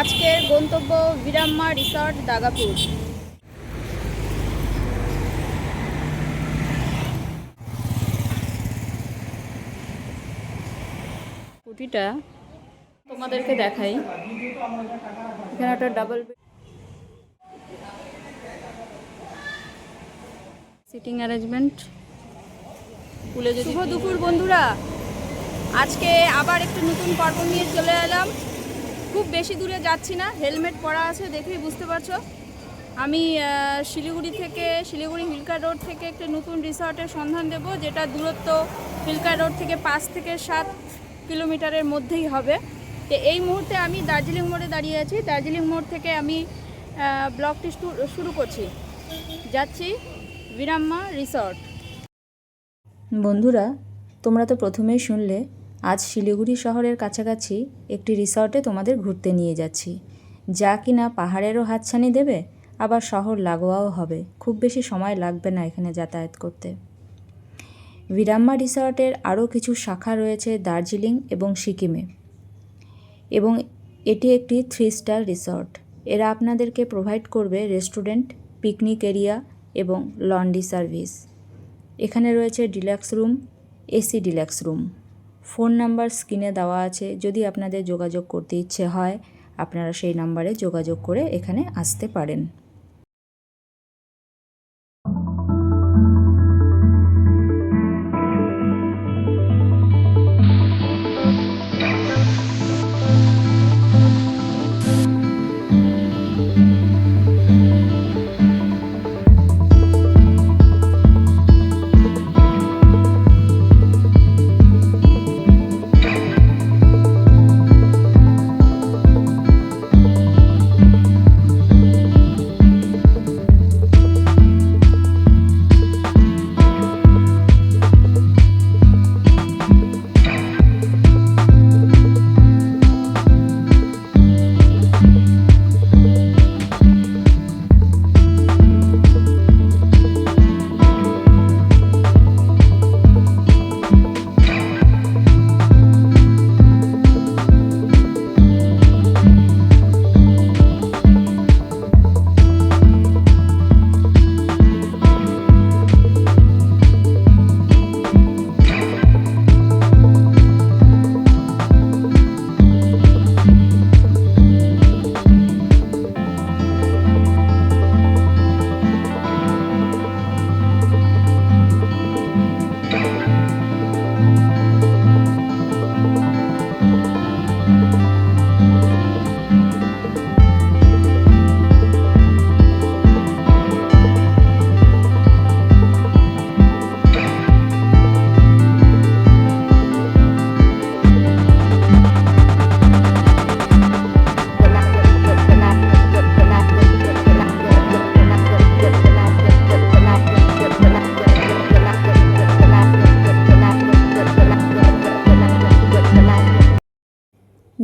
আজকের গন্তব্য বিরাম্মা রিসর্ট দাগাপুর। স্কুটিটা তোমাদেরকে দেখাই। এখানে একটা ডাবল সিটিং অ্যারেঞ্জমেন্ট স্কুলে শুভ দুপুর বন্ধুরা। আজকে আবার একটু নতুন পর্ব নিয়ে চলে এলাম। খুব বেশি দূরে যাচ্ছি না হেলমেট পরা আছে দেখেই বুঝতে পারছ। আমি শিলিগুড়ি থেকে শিলিগুড়ি হিলকা রোড থেকে একটি নতুন রিসর্টের সন্ধান দেব যেটা দূরত্ব হিলকা রোড থেকে পাঁচ থেকে সাত কিলোমিটারের মধ্যেই হবে। তো এই মুহূর্তে আমি দার্জিলিং মোড়ে দাঁড়িয়ে আছি। দার্জিলিং মোড় থেকে আমি আহ, ব্লগটি শুরু করছি। যাচ্ছি বিরাম্মা রিসর্ট। বন্ধুরা তোমরা তো প্রথমেই শুনলে আজ শিলিগুড়ি শহরের কাছাকাছি একটি রিসর্টে তোমাদের ঘুরতে নিয়ে যাচ্ছি। যা কিনা পাহাড়েরও হাতছানি দেবে, আবার শহর লাগোয়াও হবে। খুব বেশি সময় লাগবে না এখানে যাতায়াত করতে। বিরাম্মা রিসর্টের আরও কিছু শাখা রয়েছে দার্জিলিং এবং সিকিমে। এবং এটি একটি থ্রি স্টার রিসর্ট। এরা আপনাদেরকে প্রোভাইড করবে রেস্টুরেন্ট, পিকনিক এরিয়া এবং লন্ড্রি সার্ভিস। এখানে রয়েছে deluxe room, AC deluxe room. Phone number স্ক্রিনে দেওয়া আছে। যদি আপনাদের যোগাযোগ করতে ইচ্ছে হয়, আপনারা সেই নাম্বারে যোগাযোগ করে এখানে আসতে পারেন।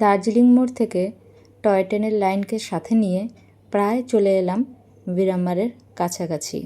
দার্জিলিং মোড় থেকে টয় ট্রেনের লাইনকে সাথে নিয়ে প্রায় চলে এলাম বিরাম্মারের কাছাকাছি।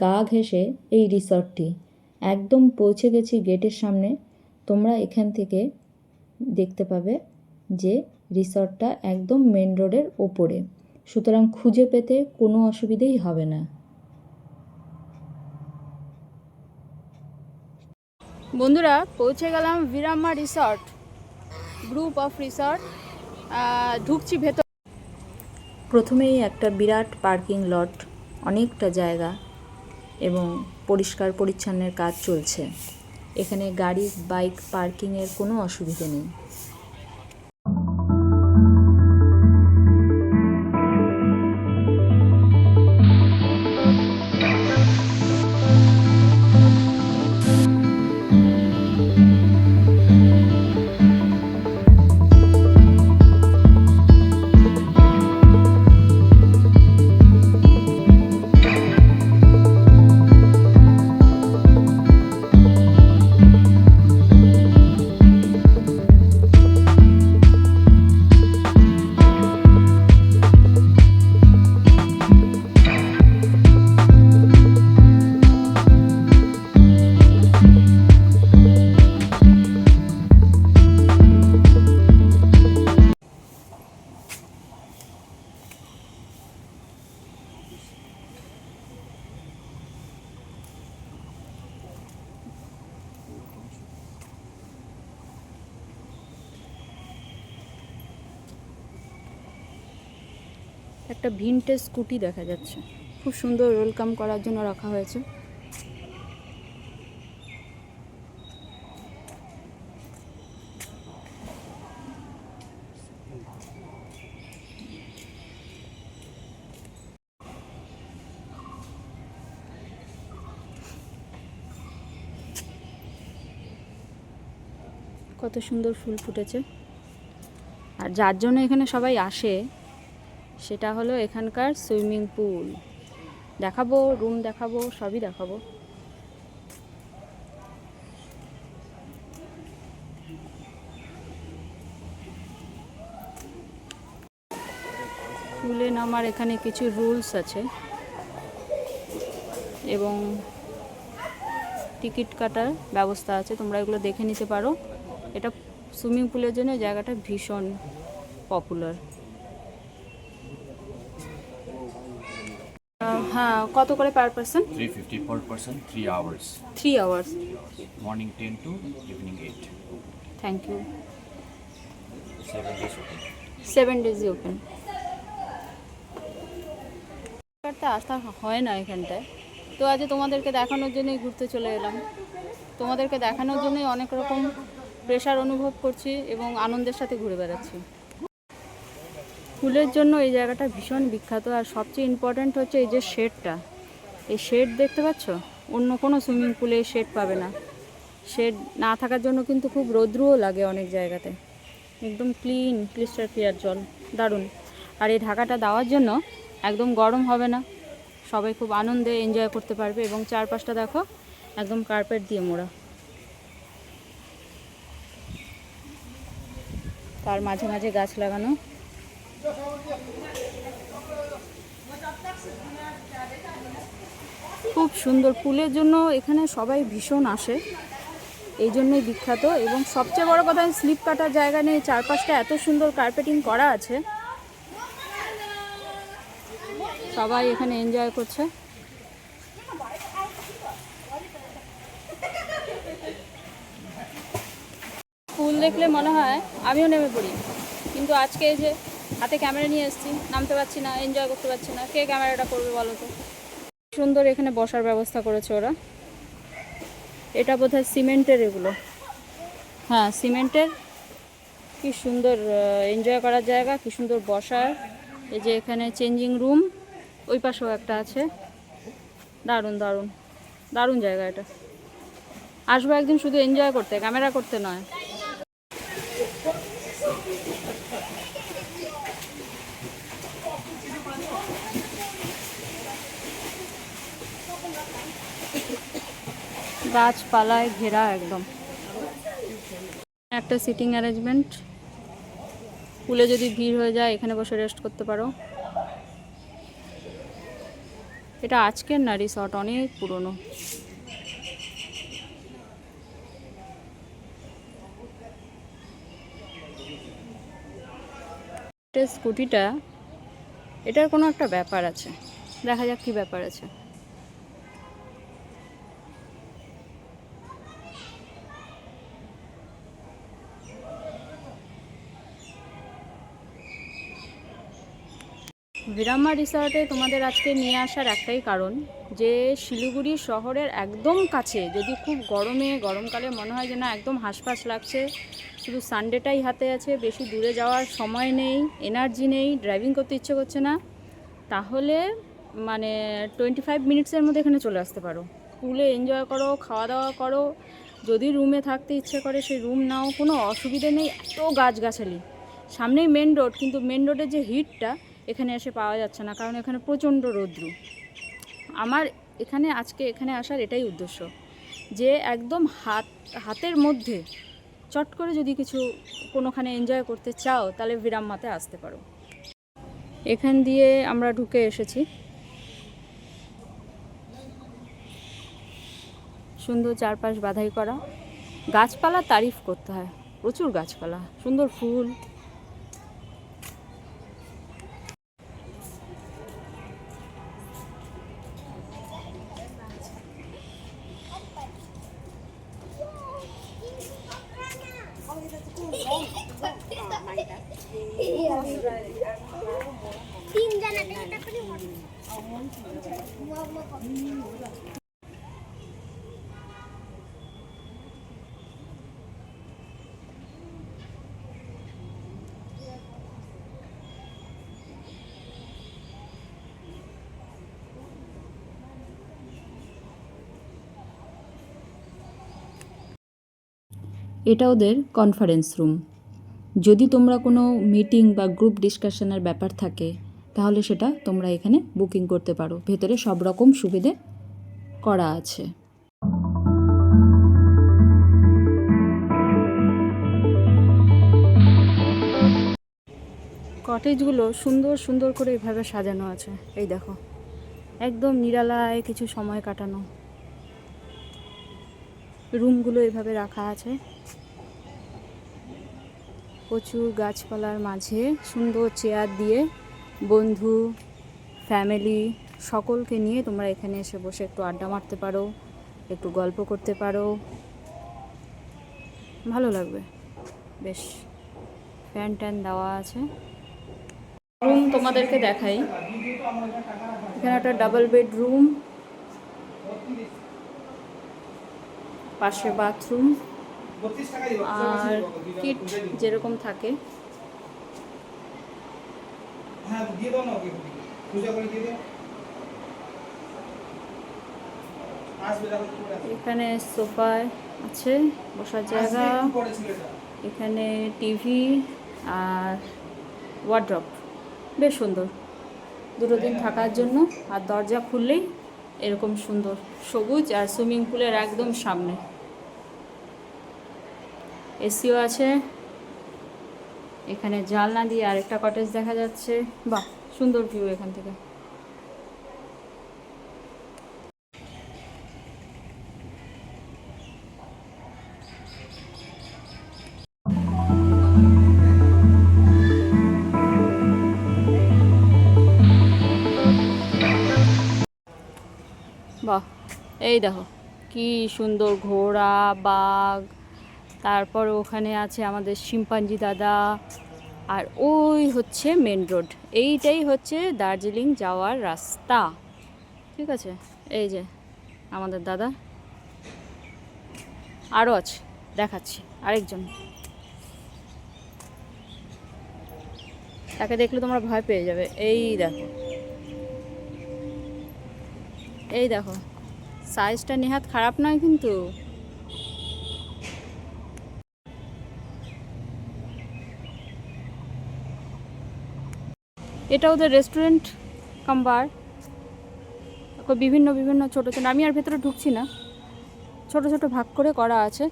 গা ঘেঁষে এই রিসর্টটি। একদম পৌঁছে গেছি গেটের সামনে। তোমরা এখান থেকে দেখতে পাবে যে রিসর্টটা একদম মেন রোডের ওপরে। সুতরাং খুঁজে পেতে কোনো অসুবিধেই হবে না। বন্ধুরা পৌঁছে গেলাম Biramma resort group of resort ঢুকছি ভেতর। প্রথমেই একটা বিরাট পার্কিং লট অনেকটা জায়গা। এবং পরিষ্কার পরিচ্ছন্নের কাজ চলছে। এখানে গাড়ি বাইক পার্কিংয়ের কোনো অসুবিধে নেই। একটা ভিনটেজ স্কুটি দেখা যাচ্ছে। খুব সুন্দর ওয়েলকাম করার জন্য রাখা হয়েছে। কত সুন্দর ফুল ফুটেছে। আর যার জন্য এখানে সবাই আসে সেটা হলো এখানকার সুইমিং পুল। দেখাবো, রুম দেখাবো, সবই দেখাবো। পুলে নামার এখানে কিছু রুলস আছে। এবং টিকিট কাটার ব্যবস্থা আছে, তোমরা এগুলো দেখে নিতে পারো। এটা সুইমিং পুলের জন্য জায়গাটা ভীষণ পপুলার। হ্যাঁ কত করে per person 350 per person, 3 hours. Three hours Morning 10 to evening 8. Thank you 7 days open. Seven ডেজই open কাটতে আসা হয় না এখানটায়। তো আজ তোমাদেরকে দেখানোর জন্যই ঘুরতে চলে এলাম। তোমাদেরকে দেখানোর জন্যই অনেক রকম প্রেশার অনুভব করছি এবং আনন্দের সাথে ঘুরে বেড়াচ্ছি। ফুলের জন্য এই জায়গাটা ভীষণ বিখ্যাত আর সবচেয়ে ইম্পর্ট্যান্ট হচ্ছে এই যে শেডটা। এই শেড দেখতে পাচ্ছ? অন্য কোনো সুইমিং পুলে শেড পাবে না। শেড না থাকার জন্য কিন্তু খুব রৌদ্রও লাগে অনেক জায়গাতে। একদম ক্লিন, ক্রিস্টাল ক্লিয়ার জল। দারুণ। আর এই ঢাকাটা দেওয়ার জন্য একদম গরম হবে না। সবাই খুব আনন্দে এনজয় করতে পারবে এবং চারপাশটা দেখো, একদম কার্পেট দিয়ে মোড়া। তার মাঝে মাঝে গাছ লাগানো। খুব সুন্দর ফুলের জন্য এখানে সবাই ভীষণ আসে। এই জন্যই বিখ্যাত এবং সবচেয়ে বড় কথা স্লিপ কাটার জায়গা নেই, চারপাশটা এত সুন্দর কার্পেটিং করা আছে। সবাই এখানে এনজয় করছে। ফুল দেখলে মনে হয় আমিও নেমে পড়ি, কিন্তু আজকে এই যে হাতে ক্যামেরা নিয়ে এসেছি, নামতে পারছি না এনজয় করতে পারছি না। কে ক্যামেরাটা করবে বলো তো? সুন্দর এখানে বসার ব্যবস্থা করেছে ওরা। এটা বোধহয় সিমেন্টের এগুলো। হ্যাঁ সিমেন্টের। কি সুন্দর এনজয় করার জায়গা, কি সুন্দর বসার। এই যে এখানে চেঞ্জিং রুম ওই পাশেও একটা আছে। দারুণ দারুণ। দারুণ জায়গা এটা। আসব একদিন শুধু এনজয় করতে, ক্যামেরা করতে নয়। গাছপালায় ঘেরা একদম। একটা সিটিং অ্যারেঞ্জমেন্ট পুলে যদি ভিড় হয়ে যায়, এখানে বসে রেস্ট করতে পারো। এটা আজকের না রিসর্ট অনেক পুরনো। স্কুটিটা এটার কোনো একটা ব্যাপার আছে। দেখা যাক কি ব্যাপার আছে। ভিরাম্মা রিসর্টে তোমাদের আজকে নিয়ে আসার একটাই কারণ যে শিলিগুড়ি শহরের একদম কাছে, যদি খুব গরমে, গরমকালে মনে হয় যে না, একদম হাঁসফাঁস লাগছে, শুধু সানডেটাই হাতে আছে, বেশি দূরে যাওয়ার সময় নেই এনার্জি নেই ড্রাইভিং করতে ইচ্ছে করছে না, তাহলে মানে টোয়েন্টি ফাইভ মিনিটসের মধ্যে এখানে চলে আসতে পারো। পুলে এনজয় করো, খাওয়া দাওয়া করো, যদি রুমে থাকতে ইচ্ছে করে সেই রুম নাও, কোনো অসুবিধে নেই, এত গাছগাছালি। সামনেই মেন রোড কিন্তু মেন রোডের যে হিটটা এখানে এসে পাওয়া যাচ্ছে না, কারণ এখানে প্রচণ্ড রৌদ্র। আমার এখানে, আজকে এখানে আসার এটাই উদ্দেশ্য যে একদম হাত, হাতের মধ্যে চট করে যদি কিছু কোনোখানে এনজয় করতে চাও, তাহলে বিরাম্মাতে আসতে পারো। এখান দিয়ে আমরা ঢুকে এসেছি। সুন্দর চারপাশ বাধাই করা। গাছপালা তারিফ করতে হয়। প্রচুর গাছপালা, সুন্দর ফুল। এটা ওদের কনফারেন্স রুম যদি তোমরা কোনো মিটিং বা গ্রুপ ডিসকাশনের ব্যাপার থাকে তাহলে সেটা তোমরা এখানে বুকিং করতে পারো। ভেতরে সব রকম সুবিধে করা আছে। কটেজগুলো সুন্দর সুন্দর করে এভাবে সাজানো আছে। এই দেখো, একদম নিরালায় কিছু সময় কাটানো। রুমগুলো এভাবে রাখা আছে। প্রচুর গাছপালার মাঝে সুন্দর চেয়ার দিয়ে বন্ধু ফ্যামিলি সকলকে নিয়ে তোমরা এখানে এসে বসে একটু আড্ডা মারতে পারো একটু গল্প করতে পারো। ভালো লাগবে। বেশ ফ্যান ট্যান দেওয়া আছে। রুম তোমাদেরকে দেখাই। এখানে একটা ডাবল বেডরুম পাশে বাথরুম আর কিট যেরকম থাকে। হ্যাঁ দিয়ে দাও না ওকে পূজা করে দিয়ে দাও। এখানে সোফা আছে বসার জায়গা। এখানে টিভি আর ওয়ার্ড্রপ। বেশ সুন্দর। দুটো দিন থাকার জন্য। আর দরজা খুললেই এরকম সুন্দর। সবুজ আর সুইমিং পুলের একদম সামনে। এসিও আছে। এখানে জানলা দিয়ে আরেকটা কটেজ দেখা যাচ্ছে। বাহ, সুন্দর ভিউ এখান থেকে। বাহ, এই দেখো, কি সুন্দর ঘোড়া, বাঘ তারপর ওখানে আছে আমাদের শিম্পাঞ্জি দাদা, আর ওই হচ্ছে মেন রোড এইটাই হচ্ছে দার্জিলিং যাওয়ার রাস্তা। ঠিক আছে? এই যে, আমাদের দাদা। আরও আছে, দেখাচ্ছি আরেকজন। তাকে দেখলে তোমরা ভয় পেয়ে যাবে। এই দেখো। এই দেখো। সাইজটা নেহাত খারাপ নয় কিন্তু। এটা ওদের রেস্টুরেন্ট কাম্বার বিভিন্ন বিভিন্ন ছোটো ছোটো আমি আর ভেতরে ঢুকছি না। ছোট ছোট ভাগ করে করা আছে।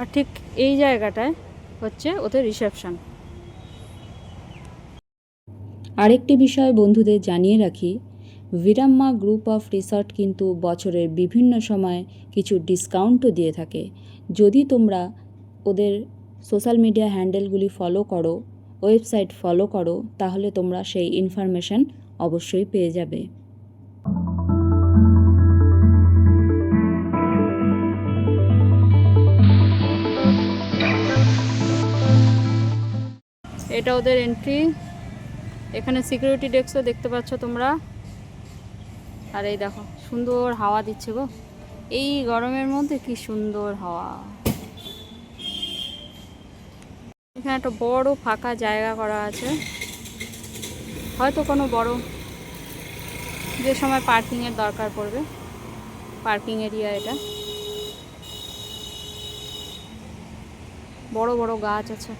আর ঠিক এই জায়গাটায় হচ্ছে ওদের রিসেপশন আরেকটি বিষয় বন্ধুদের জানিয়ে রাখি ভিরাম্মা গ্রুপ অফ রিসর্ট কিন্তু বছরের বিভিন্ন সময় কিছু ডিসকাউন্টও দিয়ে থাকে। যদি তোমরা ওদের সোশ্যাল মিডিয়া হ্যান্ডেলগুলি ফলো করো ওয়েবসাইট ফলো করো, তাহলে তোমরা সেই ইনফরমেশন অবশ্যই পেয়ে যাবে। এটা ওদের এন্ট্রি এখানে সিকিউরিটি ডেস্কও দেখতে পাচ্ছ তোমরা। আর এই দেখো, সুন্দর হাওয়া দিচ্ছে গো। এই গরমের মধ্যে কি সুন্দর হাওয়া। এখানে একটা বড় ফাঁকা জায়গা করা আছে। হয়তো কোনো বড় যে সময় পার্কিংয়ের দরকার পড়বে। পার্কিং এরিয়া এটা। বড় বড় গাছ আছে।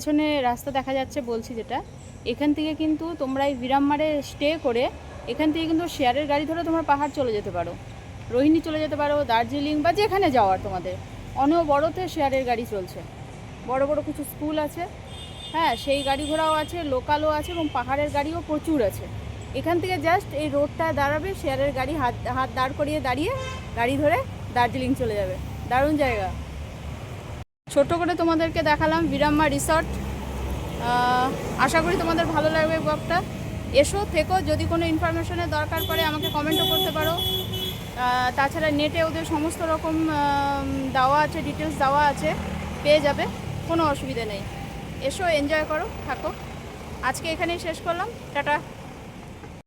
পেছনে রাস্তা দেখা যাচ্ছে বলছি যেটা, এখান থেকে কিন্তু তোমরা এই বিরামমারে স্টে করে, এখান থেকে কিন্তু শেয়ারের গাড়ি ধরে তোমরা পাহাড় চলে যেতে পারো। রোহিণী চলে যেতে পারো, দার্জিলিং বা যেখানে যাওয়ার তোমাদের। অনবরতে শেয়ারের গাড়ি চলছে। বড় বড় কিছু স্কুল আছে। হ্যাঁ সেই গাড়ি ঘোড়াও আছে লোকালও আছে এবং পাহাড়ের গাড়িও প্রচুর আছে। এখান থেকে জাস্ট এই রোডটায় দাঁড়াবে, শেয়ারের গাড়ি হাত হাত দাঁড় করিয়ে দাঁড়িয়ে গাড়ি ধরে দার্জিলিং চলে যাবে। দারুণ জায়গা। ছোট করে তোমাদেরকে দেখালাম বিরাম্মা রিসর্ট। আশা করি তোমাদের ভালো লাগবে ব্লগটা। এসো, থেকো, যদি কোনো ইনফরমেশনের দরকার পড়ে আমাকে কমেন্টও করতে পারো। তাছাড়া নেটে ওদের সমস্ত রকম দেওয়া আছে ডিটেলস দেওয়া আছে, পেয়ে যাবে, কোনো অসুবিধে নেই। এসো এনজয় করো, থাকো। আজকে এখানেই শেষ করলাম। টাটা।